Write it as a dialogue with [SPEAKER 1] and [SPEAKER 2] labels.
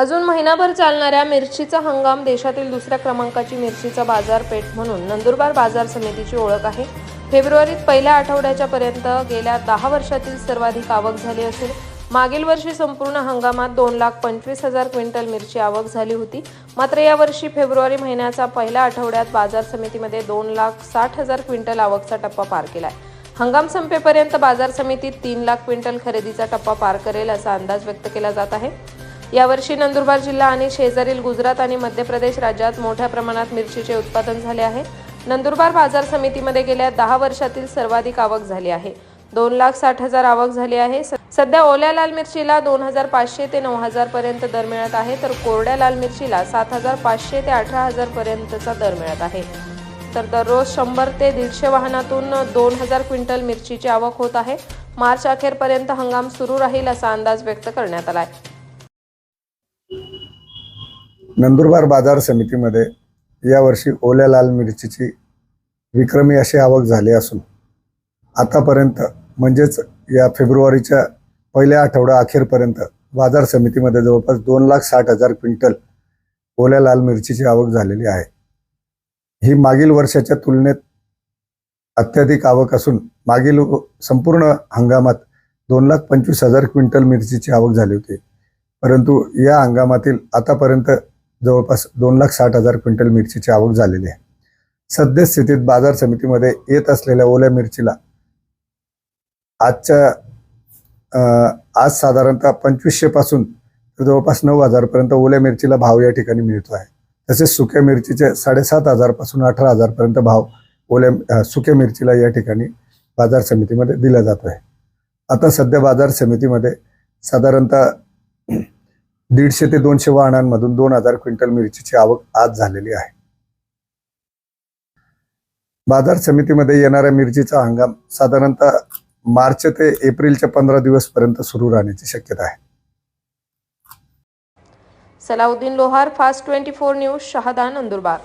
[SPEAKER 1] अजून महिनाभर चालणाऱ्या मिरचीचा हंगाम देशातील दुसऱ्या क्रमांकाची मिरचीचा बाजारपेठ म्हणून नंदुरबार बाजार समितीची ओळख आहे. फेब्रुवारीत पहिल्या आठवड्याच्या पर्यंत गेल्या दहा वर्षातील सर्वाधिक आवक झाली असून मागील वर्षी संपूर्ण हंगामात दोन लाख पंचवीस हजार क्विंटल मिरची आवक झाली होती. मात्र यावर्षी फेब्रुवारी महिन्याचा पहिल्या आठवड्यात बाजार समितीमध्ये दोन लाख साठ हजार क्विंटल आवकचा टप्पा पार केला आहे हंगाम संपेपर्यंत बाजार समितीत तीन लाख क्विंटल खरेदीचा टप्पा पार करेल असा अंदाज व्यक्त केला जात आहे. यावर्षी नंदुरबार जिल्हा आणि शेजारील गुजरात आणि मध्य प्रदेश राज्यात मोठ्या प्रमाणात मिरचीचे उत्पादन झाले आहे. नंदुरबार बाजार समितीमध्ये गेल्या दहा वर्षातील सर्वाधिक आवक झाली आहे. दोन लाख साठ हजार आवक झाली आहे. स- सध्या ओल्या लाल मिरचीला दोन हजार पाचशे ते नऊ हजार पर्यंत दर मिळत आहे. तर कोरड्या लाल मिरचीला सात हजार पाचशे ते अठरा हजार पर्यंतचा दर मिळत आहे. तर दररोज शंभर ते दीडशे वाहनातून दोन हजार क्विंटल मिरचीची आवक होत आहे. मार्च अखेरपर्यंत हंगाम सुरू राहील असा अंदाज व्यक्त करण्यात आला आहे
[SPEAKER 2] नंदुरबार बाजार समितीमध्ये यावर्षी ओल्या लाल मिरचीची विक्रमी अशी आवक झाली असून आतापर्यंत म्हणजेच या फेब्रुवारीच्या पहिल्या आठवडा अखेरपर्यंत बाजार समितीमध्ये जवळपास दोन लाख साठ हजार क्विंटल ओल्या लाल मिरचीची आवक झालेली आहे. ही मागील वर्षाच्या तुलनेत अत्याधिक आवक असून मागील संपूर्ण हंगामात दोन लाख पंचवीस हजार क्विंटल मिरचीची आवक झाली होती. परंतु या हंगामातील आतापर्यंत जवळपास दोन लाख साठ हजार क्विंटल मिरचीची आवक झालेली आहे. सद्यस्थितीत बाजार समितीमध्ये येत असलेल्या ओल्या मिरचीला आजच्या आज साधारणतः पंचवीसशे पासून तर जवळपास नऊ हजारपर्यंत ओल्या मिरचीला भाव या ठिकाणी मिळतो आहे. तसेच सुक्या मिरचीचे साडेसात हजारपासून अठरा हजारपर्यंत भाव ओल्या सुक्या मिरचीला या ठिकाणी बाजार समितीमध्ये दिला जातो आहे आता सध्या बाजार समितीमध्ये साधारणतः दीडशे ते दोनशे वाहनांमधून दोन हजार क्विंटल मिरचीची आवक आज झालेली आहे. बाजार समितीमध्ये येणाऱ्या मिरचीचा हंगाम साधारणतः मार्च ते एप्रिलच्या पंधरा दिवस पर्यंत सुरू राहण्याची शक्यता आहे.
[SPEAKER 1] Salauddin Lohar fast twenty four news Shahada Nandurbar.